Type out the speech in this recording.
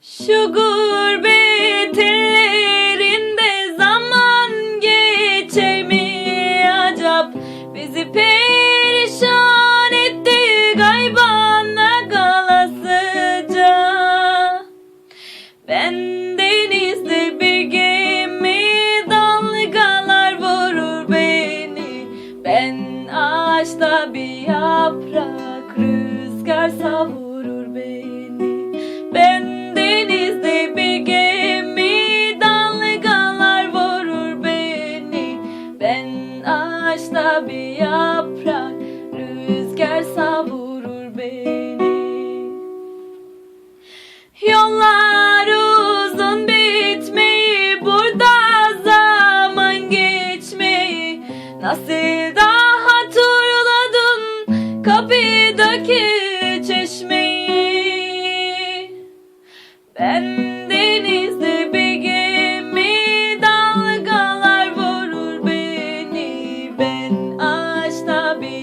Şu gurbet ellerinde zaman geçer mi acap Bizi perişan etti gaybana kalasıca Ben denizde bir gemi dalgalar vurur beni. Ben ağaçta bir yaprak rüzgar savurur bir yaprak rüzgar savurur beni. Yollar uzun bitmeyi burada zaman geçmeyi. Nasıl da hatırladın kapıdaki çeşmeyi? Ben denizde